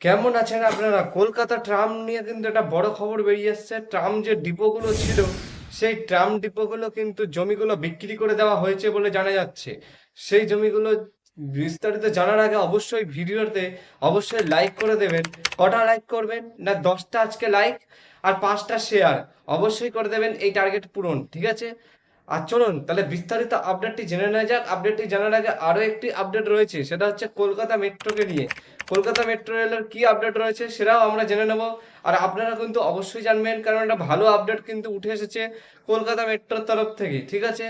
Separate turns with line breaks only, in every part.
কেমন আছেন আপনারা? কলকাতা ট্রাম নিয়ে কিন্তু একটা বড় খবর বেরিয়ে এসছে। ট্রাম যে ডিপোগুলো ছিল, সেই ট্রাম ডিপোগুলো কিন্তু জমিগুলো বিক্রি করে দেওয়া হয়েছে বলে জানা যাচ্ছে। সেই জমিগুলো বিস্তারিত জানার আগে অবশ্যই ভিডিওতে অবশ্যই লাইক করে দেবেন। কটা লাইক করবেন? না, দশটা আজকে লাইক আর পাঁচটা শেয়ার অবশ্যই করে দেবেন, এই টার্গেট পূরণ, ঠিক আছে? আর চলুন, তাহলে বিস্তারিত আপডেটটি জেনে নেওয়া যাক। আপডেটটি জানার আগে আরও একটি আপডেট রয়েছে, সেটা হচ্ছে কলকাতা মেট্রোকে নিয়ে। কলকাতা মেট্রো রেলের কি আপডেট রয়েছে সেটাও আমরা জেনে নেব। আর আপনারা কিন্তু অবশ্যই জানবেন, কারণ একটা ভালো আপডেট কিন্তু উঠে এসেছে কলকাতা মেট্রোর তরফ থেকে, ঠিক আছে?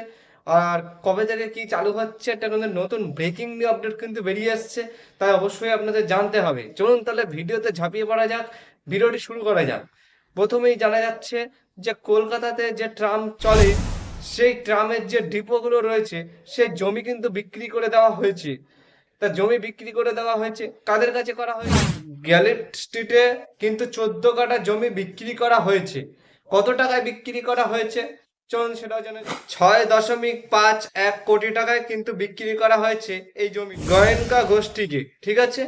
আর কবে থেকে কি চালু হচ্ছে একটা কিন্তু নতুন ব্রেকিং আপডেট কিন্তু বেরিয়ে এসছে, তাই অবশ্যই আপনাদের জানতে হবে। চলুন তাহলে ভিডিওতে ঝাঁপিয়ে পড়া যাক, ভিডিওটি শুরু করা যাক। প্রথমেই জানা যাচ্ছে যে কলকাতাতে যে ট্রাম চলে সেই ট্রামের যে ডিপোগুলো রয়েছে, সেই জমি কিন্তু বিক্রি করে দেওয়া হয়েছে। তা জমি বিক্রি করে দেওয়া হয়েছে, কাদের কাছে করা হয়েছে? গ্যালেট স্ট্রিটে কিন্তু চোদ্দ কাটা জমি বিক্রি করা হয়েছে। কত টাকায় বিক্রি করা হয়েছে? চলুন সেটাও জানেন ছয় দশমিক পাঁচ এক কোটি টাকায় কিন্তু বিক্রি করা হয়েছে এই জমি গোয়েঙ্কা গোষ্ঠীকে ঠিক আছে?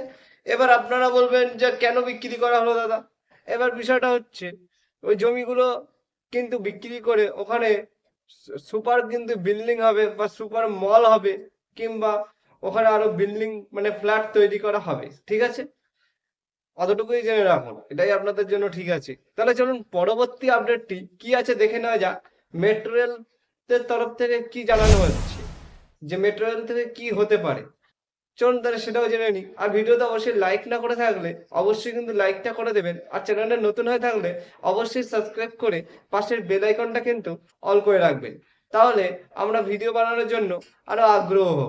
এবার আপনারা বলবেন যে কেন বিক্রি করা হলো দাদা? এবার বিষয়টা হচ্ছে, ওই জমিগুলো কিন্তু বিক্রি করে ওখানে সুপার কিন্তু বিল্ডিং হবে বা সুপার মল হবে কিংবা ওখানে আরও বিল্ডিং মানে ফ্ল্যাট তৈরি করা হবে, ঠিক আছে? অতটুকুই জেনে রাখুন, এটাই আপনাদের জন্য ঠিক আছে। তাহলে চলুন পরবর্তী আপডেটটি কি আছে দেখে নেওয়া যাক। মেট্রো রেলের তরফ থেকে কি জানানো হচ্ছে? যে মেট্রো রেল থেকে কি হতে পারে? চলুন তাহলে সেটাও জেনে নিই। আর ভিডিওতে অবশ্যই লাইক না করে থাকলে অবশ্যই কিন্তু লাইকটা করে দেবেন। আর চ্যানেলটা নতুন হয়ে থাকলে অবশ্যই সাবস্ক্রাইব করে পাশের বেল আইকনটা কিন্তু অল করে রাখবেন। তাহলে আমরা ভিডিও বানানোর জন্য আরও আগ্রহ। হব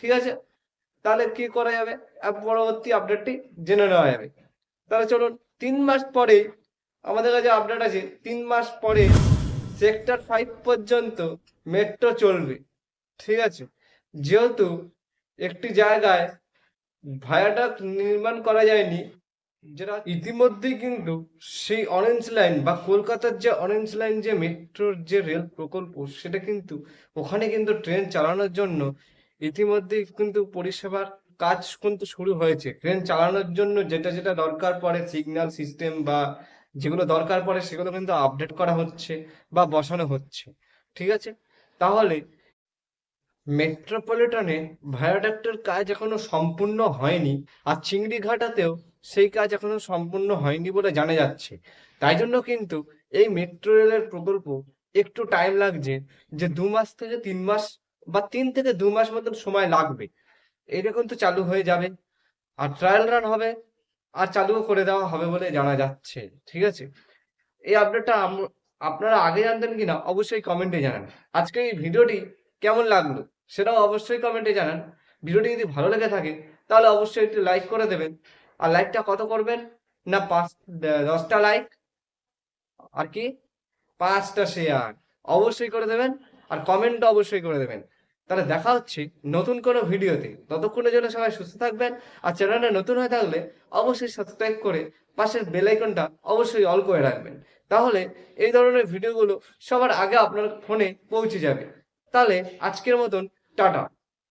ঠিক আছে? তাহলে কি করা যাবে? পরবর্তী আপডেটটি জেনে নেওয়া যাবে। তাহলে চলুন, তিন মাস পরে আমাদের কাছে আপডেট আছে। তিন মাস পরে সেক্টর ফাইভ পর্যন্ত মেট্রো চলবে। ঠিক আছে? যেহেতু একটি জায়গায় ভায়াডাক্ট নির্মাণ করা যায়নি, যেটা ইতিমধ্যেই কিন্তু সেই অরেঞ্জ লাইন বা কলকাতার যে অরেঞ্জ লাইন যে মেট্রোর যে রেল প্রকল্প, সেটা কিন্তু ওখানে কিন্তু ট্রেন চালানোর জন্য ইতিমধ্যেই কিন্তু পরিষেবার কাজ কিন্তু শুরু হয়েছে। ট্রেন চালানোর জন্য যেটা যেটা দরকার পড়ে সিগন্যাল সিস্টেম বা যেগুলো দরকার পড়ে সেগুলো কিন্তু আপডেট করা হচ্ছে বা বসানো হচ্ছে। ঠিক আছে? তাহলে মেট্রোপলিটনে ভায়াডাক্টের কাজ এখনও সম্পূর্ণ হয়নি আর চিংড়িঘাটাতেও সেই কাজ এখনও সম্পূর্ণ হয়নি বলে জানা যাচ্ছে। তাই জন্য কিন্তু এই মেট্রো রেলের প্রকল্প একটু টাইম লাগছে যে দু মাস থেকে তিন মাস বা তিন থেকে দু মাস মতন সময় লাগবে। এরকম তো চালু হয়ে যাবে, আর ট্রায়াল রান হবে, আর চালুও করে দেওয়া হবে বলে জানা যাচ্ছে, ঠিক আছে? এই আপডেটটা আপনারা আগে জানতেন কিনা অবশ্যই কমেন্টে জানান। আজকে এই ভিডিওটি কেমন লাগল? সেটাও অবশ্যই কমেন্টে জানান। ভিডিওটি যদি ভালো লেগে থাকে, তাহলে অবশ্যই একটু লাইক করে দেবেন। আর লাইকটা কত করবেন? না, পাঁচ দশটা লাইক আর কি? পাঁচটা শেয়ার অবশ্যই করে দেবেন, আর কমেন্টও অবশ্যই করে দেবেন। তাহলে দেখা হচ্ছে নতুন কোনো ভিডিওতে। ততক্ষণের জন্য সবাই সুস্থ থাকবেন, আর চ্যানেলটা নতুন হয়ে থাকলে অবশ্যই সাবস্ক্রাইব করে পাশের বেল আইকনটা অবশ্যই অল করে রাখবেন। তাহলে এই ধরনের ভিডিওগুলো সবার আগে আপনার ফোনে পৌঁছে যাবে। তাহলে আজকের মতন টাটা।